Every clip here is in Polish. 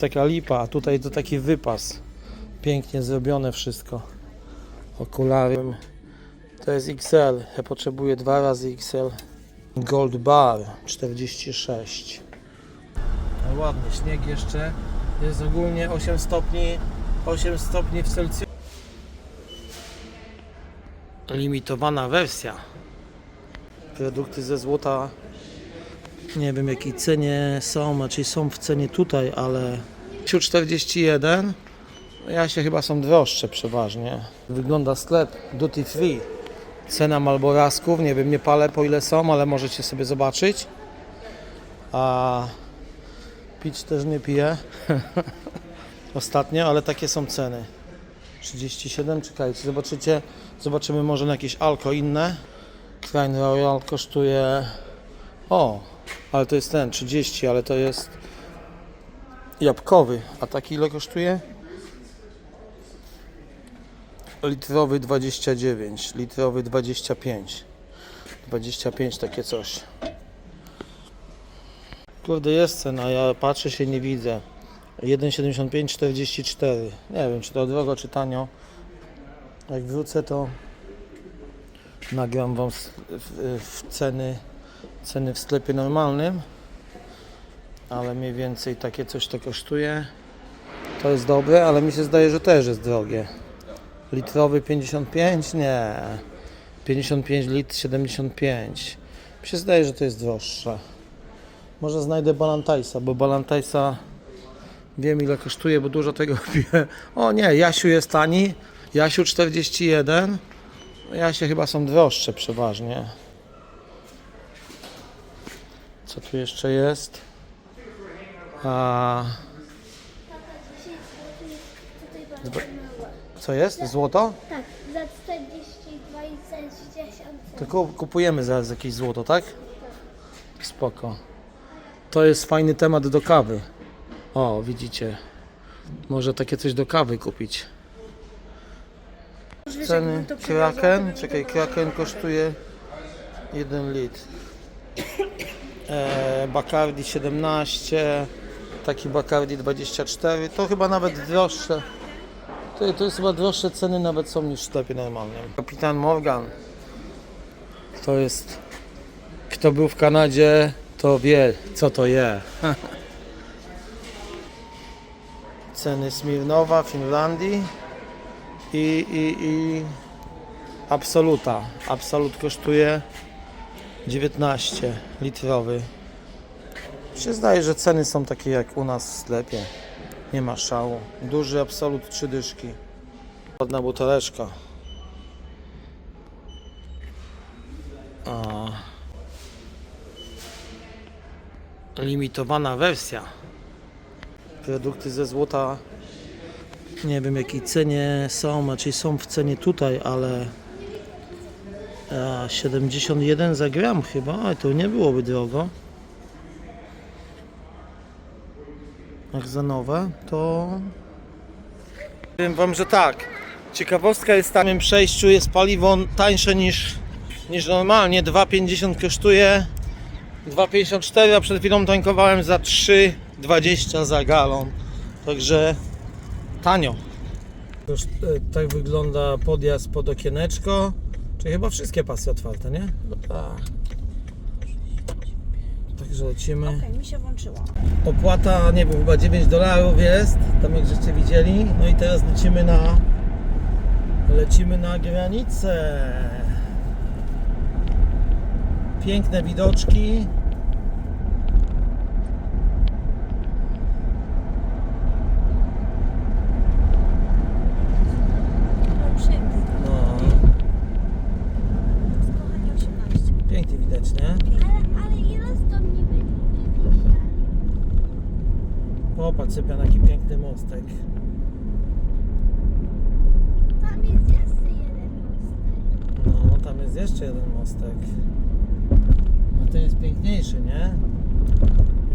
Taka lipa, a tutaj to taki wypas. Pięknie zrobione wszystko. Okulary. To jest XL. Ja potrzebuję dwa razy XL. Gold Bar 46. No ładny śnieg jeszcze. Jest ogólnie 8 stopni. 8 stopni w Celsjuszu. Limitowana wersja. Produkty ze złota. Nie wiem jakiej cenie są, znaczy są w cenie tutaj, ale 41 ja się chyba są droższe przeważnie. Wygląda sklep duty free. Cena malborasków, nie wiem, nie palę po ile są, ale możecie sobie zobaczyć. A pić też nie piję. Ostatnio, ale takie są ceny. 37, czekajcie, zobaczycie, zobaczymy może na jakieś alko inne. Crown Royal kosztuje, o, ale to jest ten, 30, ale to jest jabłkowy, a taki ile kosztuje? Litrowy 29, litrowy 25, 25 takie coś. Kurde jest cena, ja patrzę się nie widzę. 1,75,44. Nie wiem czy to drogo czy tanio. Jak wrócę to nagram wam w, w, w ceny, ceny w sklepie normalnym. Ale mniej więcej takie coś to kosztuje. To jest dobre, ale mi się zdaje, że też jest drogie. Litrowy 55? Nie. 55 litr 75. Mi się zdaje, że to jest droższe. Może znajdę Balantajsa, bo Balantajsa wiem ile kosztuje, bo dużo tego kupiłem. O nie, Jasiu jest tani. Jasiu 41. Jasie chyba są droższe przeważnie. Co tu jeszcze jest? A, co jest? Złoto? Tak, za 42 i za 60 To ku- kupujemy zaraz jakieś złoto, tak? Spoko. To jest fajny temat do kawy. O, widzicie. Może takie coś do kawy kupić. Ceny Kraken. Czekaj, Kraken kosztuje 1 litr. E, Bacardi 17. Taki Bacardi 24. To chyba nawet droższe. To, to jest chyba droższe ceny nawet są niż w sklepie normalnym. Kapitan Morgan. To jest. Kto był w Kanadzie, to wie, co to je. Ceny Smirnowa, Finlandii i, i, i Absoluta. Absolut kosztuje 19 litrowy. Się zdaje, że ceny są takie jak u nas w sklepie. Nie ma szału. Duży Absolut, trzy dyszki. Ładna buteleczka. Limitowana wersja. Produkty ze złota. Nie wiem jakiej cenie są, znaczy są w cenie tutaj, ale a, 71 za gram chyba, ale to nie byłoby drogo. Jak za nowe, to powiem wam, że tak. Ciekawostka jest w samym przejściu jest paliwo tańsze niż, niż normalnie. 2,50 kosztuje 2,54, a przed chwilą tankowałem za 3,20 za galon. Także tanio. Już, e, tak wygląda podjazd pod okieneczko. Czyli chyba wszystkie pasy otwarte, nie? No tak. Lecimy. Okej, mi się włączyło. Opłata, nie wiem, chyba 9 dolarów jest, tam jak żeście widzieli. No i teraz lecimy na lecimy na granicę. Piękne widoczki. No. No, Kochanie 18. pięknie widać, nie? Popatrz, sypia na jaki piękny mostek. Tam jest jeszcze jeden mostek. No, tam jest jeszcze jeden mostek. A ten jest piękniejszy, nie?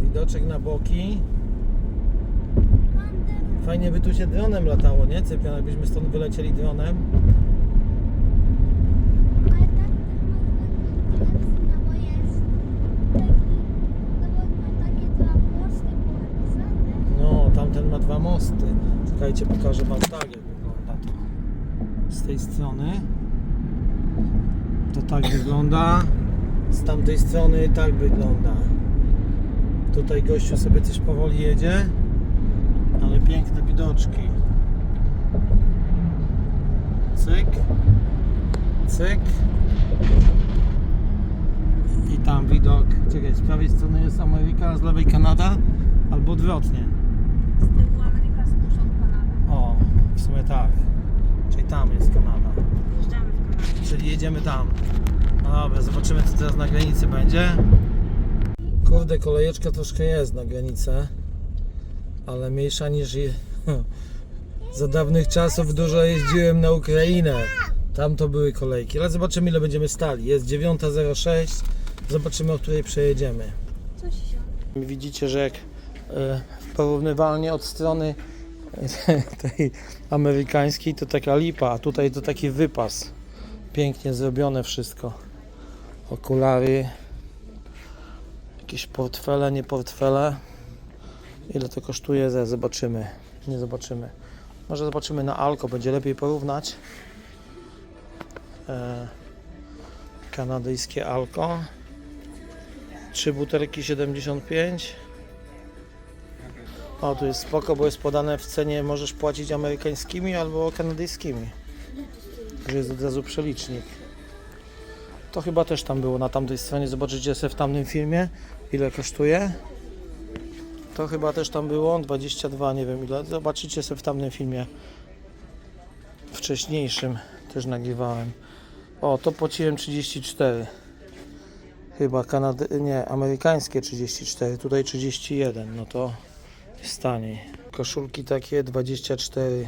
Widoczek na boki. Fajnie by tu się dronem latało, nie? Cypion, jakbyśmy stąd wylecieli dronem. ale tak ten mostek jest lepszy, no bo jest taki, no bo ma takie dwa mosty połączone. No, tamten ma dwa mosty. Czekajcie, pokażę Wam tak, jak wygląda to. Z tej strony to tak wygląda. Z tamtej strony tak wygląda. Tutaj gościu sobie coś powoli jedzie, ale piękne widoczki. Cyk, cyk. I tam widok. Czekaj, z prawej strony jest Ameryka, a z lewej Kanada, albo odwrotnie. Z tyłu Ameryka, z przodu Kanada. O, w sumie tak. Czyli tam jest Kanada. Wjeżdżamy w Kanadę. Czyli jedziemy tam. No dobra, zobaczymy co teraz na granicy będzie. Kurde, kolejeczka troszkę jest na granicę, ale mniejsza niż je... za dawnych czasów dużo jeździłem na Ukrainę. Tam to były kolejki, ale zobaczymy ile będziemy stali. Jest 9.06, zobaczymy o której przejedziemy. Widzicie, że jak e, porównywalnie od strony tej amerykańskiej to taka lipa, a tutaj to taki wypas. Pięknie zrobione wszystko. Okulary, jakieś portfele, nie portfele. Ile to kosztuje? Zobaczymy. Nie zobaczymy. Może zobaczymy na Alko, będzie lepiej porównać. E, kanadyjskie Alko. Trzy butelki 75. O, tu jest spoko, bo jest podane w cenie, możesz płacić amerykańskimi albo kanadyjskimi. Że jest od razu przelicznik. To chyba też tam było na tamtej stronie. Zobaczycie sobie w tamtym filmie, ile kosztuje. To chyba też tam było, 22, nie wiem ile. Zobaczycie sobie w tamtym filmie wcześniejszym. Też nagrywałem. O, to płaciłem 34. Chyba Kanady, nie, amerykańskie 34, tutaj 31, no to jest taniej. Koszulki takie 24,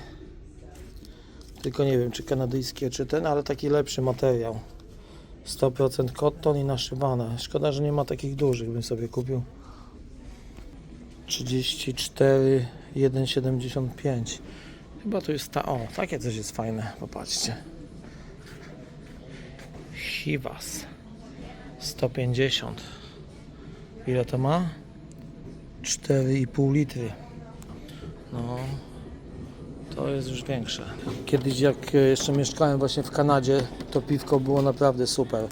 tylko nie wiem czy kanadyjskie czy ten, ale taki lepszy materiał. 100% cotton i naszywane. Szkoda, że nie ma takich dużych, bym sobie kupił. 34, 1,75. Chyba to jest ta, o, takie coś jest fajne, popatrzcie. Chivas. 150. Ile to ma? 4,5 litry. No, to jest już większe. Kiedyś jak e, jeszcze mieszkałem właśnie w Kanadzie, to piwko było naprawdę super.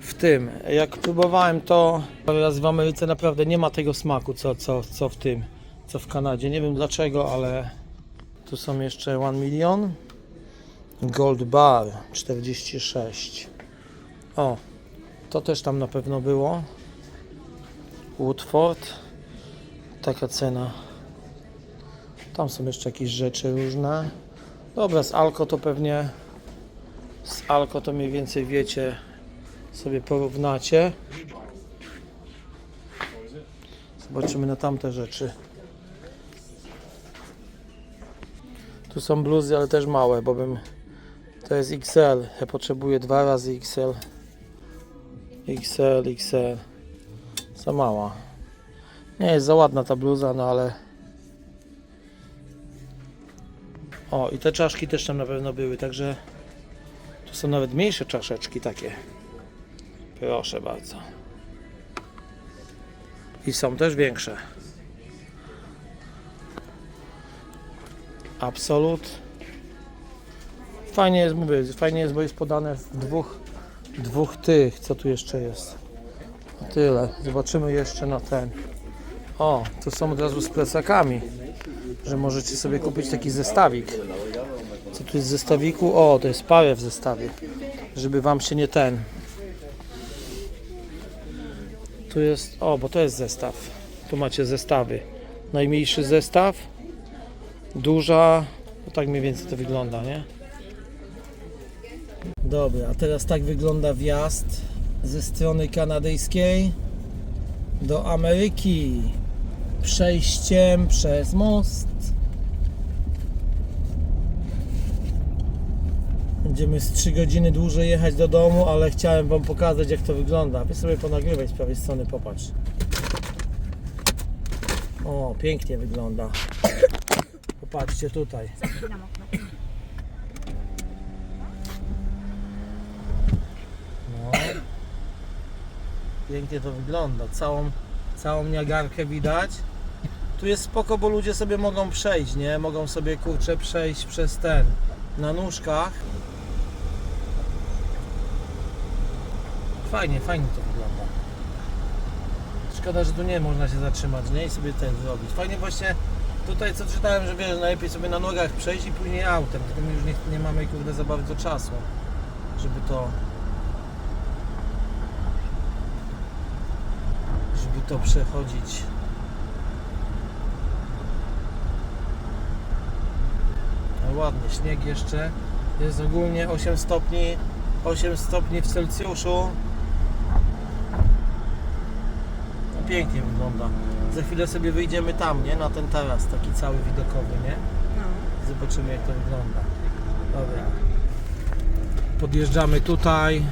W tym, jak próbowałem to raz w Ameryce naprawdę nie ma tego smaku co, co, co w tym, co w Kanadzie. Nie wiem dlaczego, ale tu są jeszcze 1 milion. Gold Bar 46. O, to też tam na pewno było. Woodford. Taka cena. Tam są jeszcze jakieś rzeczy różne. Dobra, z Alko to pewnie z Alko to mniej więcej wiecie, sobie porównacie. Zobaczymy na tamte rzeczy. Tu są bluzy, ale też małe, bo bym to jest XL. Ja potrzebuję dwa razy XL. XL, XL. Za mała. Nie jest za ładna ta bluza, no ale. O, i te czaszki też tam na pewno były, także tu są nawet mniejsze czaszeczki takie. Proszę bardzo. I są też większe. Absolut. Fajnie jest, mówię, fajnie jest, bo jest podane w dwóch dwóch tych, co tu jeszcze jest? Tyle. Zobaczymy jeszcze na ten. O, tu są od razu z plecakami, że możecie sobie kupić taki zestawik. Co tu jest w zestawiku? O, to jest parę w zestawie, żeby wam się nie ten. Tu jest, o, bo to jest zestaw. Tu macie zestawy. Najmniejszy zestaw, duża, no tak mniej więcej to wygląda, nie? Dobra, a teraz tak wygląda wjazd ze strony kanadyjskiej do Ameryki. Przejściem przez most. Będziemy z 3 godziny dłużej jechać do domu, ale chciałem Wam pokazać jak to wygląda. Wy sobie ponagrywaj z prawej strony, popatrz. O, pięknie wygląda. Popatrzcie tutaj. No. Pięknie to wygląda. Całą, całą Niagarkę widać. Tu jest spoko, bo ludzie sobie mogą przejść, nie? Mogą sobie kurczę przejść przez ten na nóżkach. Fajnie, fajnie to wygląda. Szkoda, że tu nie można się zatrzymać, nie? I sobie ten zrobić. Fajnie właśnie tutaj co czytałem, że wiesz, najlepiej sobie na nogach przejść i później autem. Tylko my już nie, nie mamy kurde za bardzo czasu, żeby to żeby to przechodzić. Ładnie, śnieg jeszcze. Jest ogólnie 8 stopni, 8 stopni w Celsjuszu. No, pięknie wygląda. Za chwilę sobie wyjdziemy tam, nie? Na ten taras, taki cały widokowy, nie? No. Zobaczymy jak to wygląda. Dobra. Podjeżdżamy tutaj.